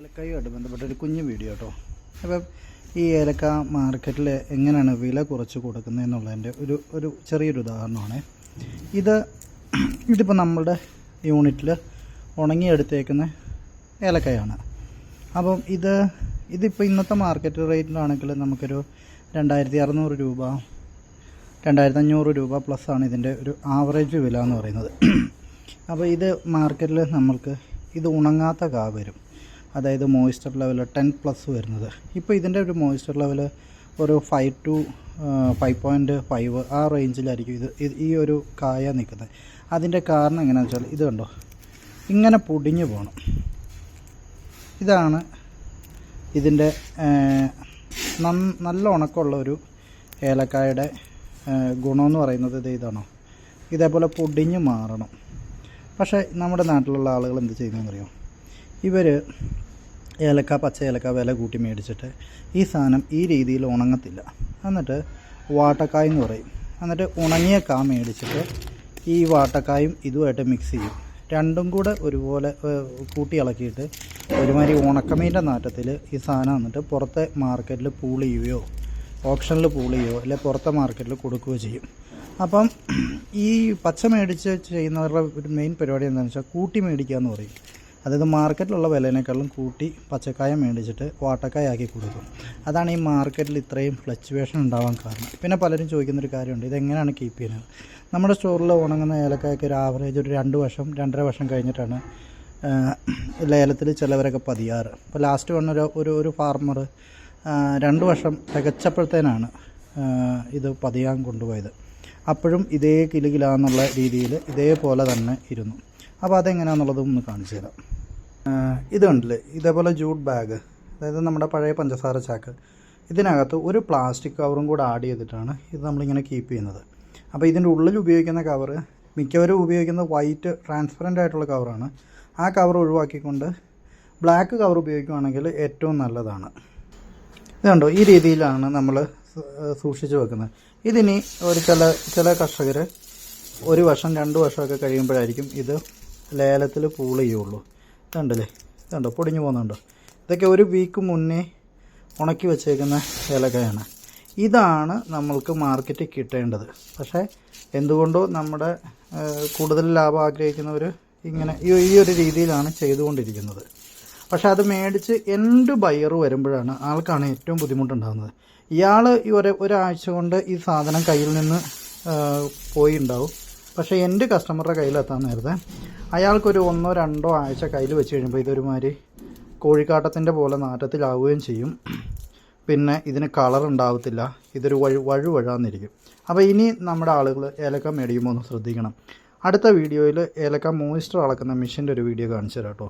ഏലക്കായുമായിട്ട് ബന്ധപ്പെട്ട ഒരു കുഞ്ഞു വീഡിയോ കേട്ടോ അപ്പം ഈ ഏലക്ക മാർക്കറ്റിൽ എങ്ങനെയാണ് വില കുറച്ച് കൊടുക്കുന്നത് എന്നുള്ളതിന്റെ ഒരു ഒരു ചെറിയൊരു ഉദാഹരണമാണ്. ഇത് ഇതിപ്പോൾ നമ്മളുടെ യൂണിറ്റിൽ ഉണങ്ങിയെടുത്തേക്കുന്ന ഏലക്കയാണ്. അപ്പം ഇത് ഇതിപ്പോൾ ഇന്നത്തെ മാർക്കറ്റ് റേറ്റിലാണെങ്കിൽ നമുക്കൊരു രണ്ടായിരത്തി അറുന്നൂറ് രൂപ രണ്ടായിരത്തി അഞ്ഞൂറ് രൂപ പ്ലസ് ആണ് ഇതിന്റെ ഒരു ആവറേജ് വില എന്ന് പറയുന്നത്. അപ്പോൾ ഇത് മാർക്കറ്റിൽ നമ്മൾക്ക് ഇത് ഉണങ്ങാത്ത കാ വരും. അതായത് മോയ്സ്ചർ ലെവൽ ടെൻ പ്ലസ് വരുന്നത്. ഇപ്പോൾ ഇതിന്റെ ഒരു മോയ്സ്ചർ ലെവൽ ഒരു five to five point five ആ റേഞ്ചിലായിരിക്കും ഇത് ഈ ഒരു കായ നിൽക്കുന്നത് അതിന്റെ കാരണം എങ്ങനെയാണെന്ന് വെച്ചാൽ ഇത് കണ്ടോ? ഇങ്ങനെ പൊടിഞ്ഞു പോകണം ഇതാണ് ഇതിന്റെ നല്ല ഉണക്കമുള്ള ഒരു ഏലക്കായുടെ ഗുണമെന്ന് പറയുന്നത് ഇത് ഇതാണോ? ഇതേപോലെ പൊടിഞ്ഞു മാറണം. പക്ഷേ നമ്മുടെ നാട്ടിലുള്ള ആളുകൾ എന്ത് ചെയ്യുന്നതെന്നറിയോ? ഇവർ ഏലക്ക പച്ച ഏലക്ക വില കൂട്ടി മേടിച്ചിട്ട് ഈ സാധനം ഈ രീതിയിൽ ഉണങ്ങത്തില്ല. എന്നിട്ട് വാട്ടക്കായ എന്ന് പറയും. എന്നിട്ട് ഉണങ്ങിയ കാ മേടിച്ചിട്ട് ഈ വാട്ടക്കായും ഇതുമായിട്ട് മിക്സ് ചെയ്യും. രണ്ടും കൂടെ ഒരുപോലെ കൂട്ടി ഇളക്കിയിട്ട് ഒരുമാതിരി ഉണക്കമീന്റെ നാറ്റത്തിൽ ഈ സാധനം എന്നിട്ട് പുറത്തെ മാർക്കറ്റിൽ പൂൾ ചെയ്യുകയോ ഓപ്ഷനിൽ പൂൾ ചെയ്യുകയോ അല്ലെ പുറത്തെ മാർക്കറ്റിൽ കൊടുക്കുകയോ ചെയ്യും. അപ്പം ഈ പച്ച മേടിച്ച് ചെയ്യുന്നവരുടെ ഒരു മെയിൻ പരിപാടി എന്താണെന്ന് വെച്ചാൽ കൂട്ടി മേടിക്കുക എന്ന് പറയും. അതായത് മാർക്കറ്റിലുള്ള വിലേനേക്കാളും കൂട്ടി പച്ചക്കായ മേടിച്ചിട്ട് വാട്ടക്കായ ആക്കി കൊടുക്കും അതാണ് ഈ മാർക്കറ്റിൽ ഇത്രയും ഫ്ലക്ച്വേഷൻ ഉണ്ടാവാൻ കാരണം. പിന്നെ പലരും ചോദിക്കുന്നൊരു കാര്യമുണ്ട് ഇതെങ്ങനെയാണ് കീപ്പ് ചെയ്യുന്നത്? നമ്മുടെ സ്റ്റോറിൽ ഉണങ്ങുന്ന ഏലക്കായ്ക്ക് ഒരു ആവറേജ് ഒരു രണ്ട് വർഷം രണ്ടര വർഷം കഴിഞ്ഞിട്ടാണ് ലേലത്തിൽ ചിലവരൊക്കെ പതിയാറ്. അപ്പോൾ ലാസ്റ്റ് വന്ന ഒരു ഒരു ഒരു ഫാർമർ രണ്ട് വർഷം തികച്ചപ്പോഴത്തേനാണ് ഇത് പതിയാൻ കൊണ്ടുപോയത്. അപ്പോഴും ഇതേ കിലുകിലാന്നുള്ള രീതിയിൽ ഇതേപോലെ തന്നെ ഇരുന്നു. അപ്പോൾ അതെങ്ങനെയാണെന്നുള്ളതും ഒന്ന് കാണിച്ചു തരാം. ആ, ഇത് കണ്ടില്ലേ? ഇതേപോലെ ജൂട്ട് ബാഗ് അതായത് നമ്മുടെ പഴയ പഞ്ചസാര ചാക്ക്. ഇതിനകത്ത് ഒരു പ്ലാസ്റ്റിക് കവറും കൂടെ ആഡ് ചെയ്തിട്ടാണ് ഇത് നമ്മളിങ്ങനെ കീപ്പ് ചെയ്യുന്നത്. അപ്പോൾ ഇതിന്റെ ഉള്ളിൽ ഉപയോഗിക്കുന്ന കവറ് മിക്കവരും ഉപയോഗിക്കുന്ന വൈറ്റ് ട്രാൻസ്പെറന്റ് ആയിട്ടുള്ള കവറാണ് ആ കവർ ഒഴിവാക്കിക്കൊണ്ട് ബ്ലാക്ക് കവർ ഉപയോഗിക്കുകയാണെങ്കിൽ ഏറ്റവും നല്ലതാണ്. ഇതുണ്ടോ ഈ രീതിയിലാണ് നമ്മൾ സൂക്ഷിച്ചു വെക്കുന്നത്. ഇതിനി ഒരു ചില ചില കർഷകർ ഒരു വർഷം രണ്ട് വർഷമൊക്കെ കഴിയുമ്പോഴായിരിക്കും ഇത് ലേലത്തിൽ പൂൾ ചെയ്യുള്ളൂ. ഇതുണ്ടല്ലേ? ഇതുണ്ടോ? പൊടിഞ്ഞു പോകുന്നുണ്ടോ? ഇതൊക്കെ ഒരു വീക്ക് മുന്നേ ഉണക്കി വെച്ചേക്കുന്ന ഏലക്കയാണ്. ഇതാണ് നമ്മൾക്ക് മാർക്കറ്റിൽ കിട്ടേണ്ടത്. പക്ഷേ എന്തുകൊണ്ടോ നമ്മുടെ കൂടുതൽ ലാഭം ആഗ്രഹിക്കുന്നവർ ഇങ്ങനെ ഈ ഒരു രീതിയിലാണ് ചെയ്തുകൊണ്ടിരിക്കുന്നത്. പക്ഷെ അത് മേടിച്ച് എന്റെ ബയർ വരുമ്പോഴാണ് ആൾക്കാണ് ഏറ്റവും ബുദ്ധിമുട്ടുണ്ടാകുന്നത്. ഇയാൾ ഈ ഒരു ഒരാഴ്ച കൊണ്ട് ഈ സാധനം കയ്യിൽ നിന്ന് പോയി ഉണ്ടാവും പക്ഷേ എന്റെ കസ്റ്റമറുടെ കയ്യിലെത്താൻ നേരത്തെ അയാൾക്കൊരു ഒന്നോ രണ്ടോ ആഴ്ച കയ്യിൽ വെച്ച് കഴിയുമ്പോൾ ഇതൊരുമാതിരി കോഴിക്കാട്ടത്തിന്റെ പോലെ നാറ്റത്തിലാവുകയും ചെയ്യും. പിന്നെ ഇതിന് കളർ ഉണ്ടാവത്തില്ല. ഇതൊരു വഴു വഴുവഴാന്നിരിക്കും. അപ്പോൾ ഇനി നമ്മുടെ ആളുകൾ ഏലക്ക മേടിക്കുമ്പോൾ ഒന്ന് ശ്രദ്ധിക്കണം. അടുത്ത വീഡിയോയിൽ ഏലക്ക മോയിസ്റ്റർ അളക്കുന്ന മെഷീന്റെ ഒരു വീഡിയോ കാണിച്ചു തരാം കേട്ടോ.